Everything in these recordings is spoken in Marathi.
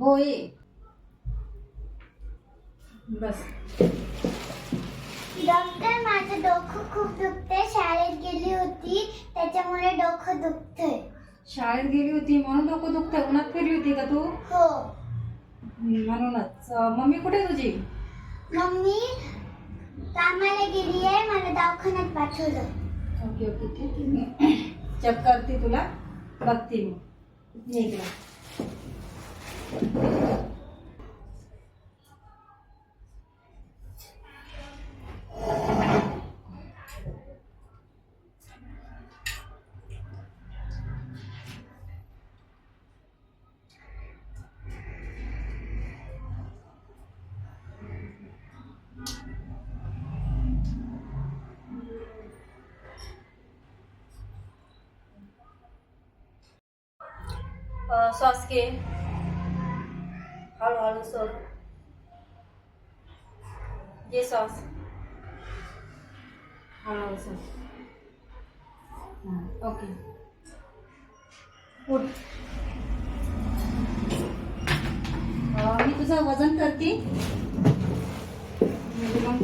हो ये बस. डॉक्टर माझं डोकं खूप दुखते शाळेत गेली होती. त्याच्यामुळे डोकं दुखतंय. शाळेत गेली होती म्हणून डोकं दुखतंय. उन्हात फिरली होती का तू? हो. म्हणूनच. अं, मम्मी कुठे आहे तुझी? मम्मी कामाला गेली आहे. मला दवाखान्यात पाठवलं. Okay okay. ठीक आहे. मी चेक करते तुला. बघते मी. ये इकडं. अं, श्वास घे हळूहळू सोड घे श्वास हळूहळू सोड हां, ओके उठ अं, मी तुझं वजन करते म्हणजे मग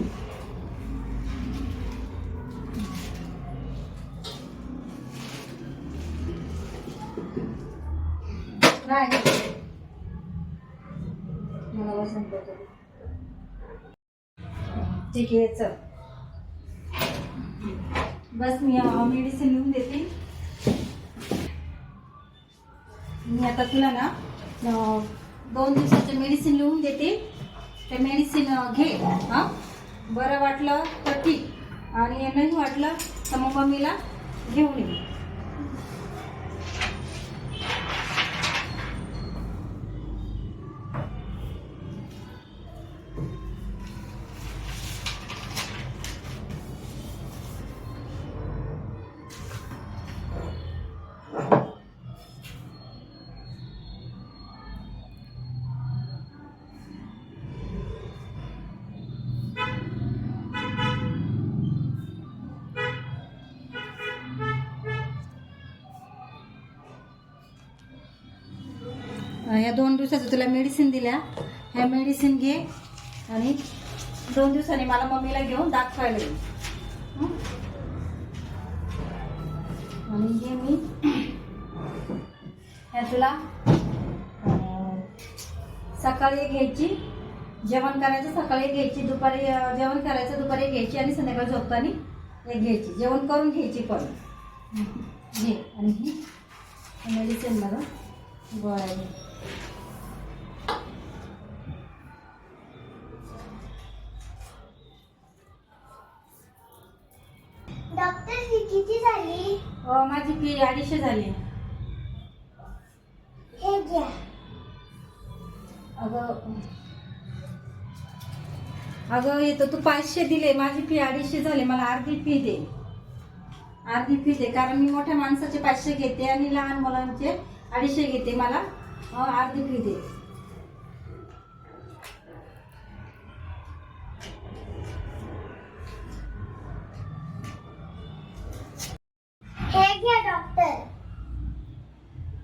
नाही मला वजन करतो ठीक आहे चल. बस मी मेडिसिन लिहून देते. मी आता तुला ना दोन दिवसाचे मेडिसिन लिहून देते. ते मेडिसिन घे हां. बरं वाटलं तर ठीक. आणि नाही वाटलं तर मग मम्मीला घेऊन ये. ह्या दोन दिवसाचं तुला मेडिसिन दिल्या. ह्या मेडिसिन घे आणि दोन दिवसांनी मला मम्मीला घेऊन दाखवायला येईल आणि घे मी. ह्या तुला सकाळी घ्यायची जेवण करायचं सकाळी घ्यायची दुपारी जेवण करायचं दुपारी घ्यायची आणि संध्याकाळी झोपताना एक घ्यायची. जेवण करून घ्यायची पण. घे आणि ही मेडिसिन मला घे डॉक्टर ही किती झाली? अ, माझी फी अडीचशे झाली. हे घ्या. अगं अगं येतं तू पाचशे दिले. माझी फी अडीचशे झाले. मला अर्धी फी दे. अर्धी फी दे. कारण मी मोठ्या माणसाचे पाचशे घेते आणि लहान मुलांचे अडीचशे घेते मला. अर्धी फी दे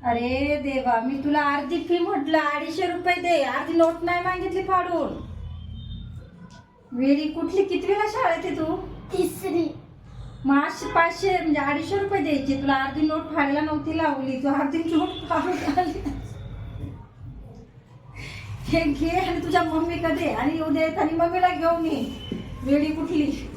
अरे देवा मी तुला अर्धी फी म्हटलं अडीचशे रुपये दे. अर्धी नोट नाही मागितली फाडून. वेरी कुठली कितवीला शाळेत आहे तू? माशे पाचशे म्हणजे अडीचशे रुपये द्यायचे. तुला अर्धी नोट फाडायला नव्हती लावली. तू अर्धी नोट फाडून आली. हे घे आणि तुझ्या मम्मी कधी? आणि उद्या येत आणि मम्मीला घेऊन ये. वेळी कुठली?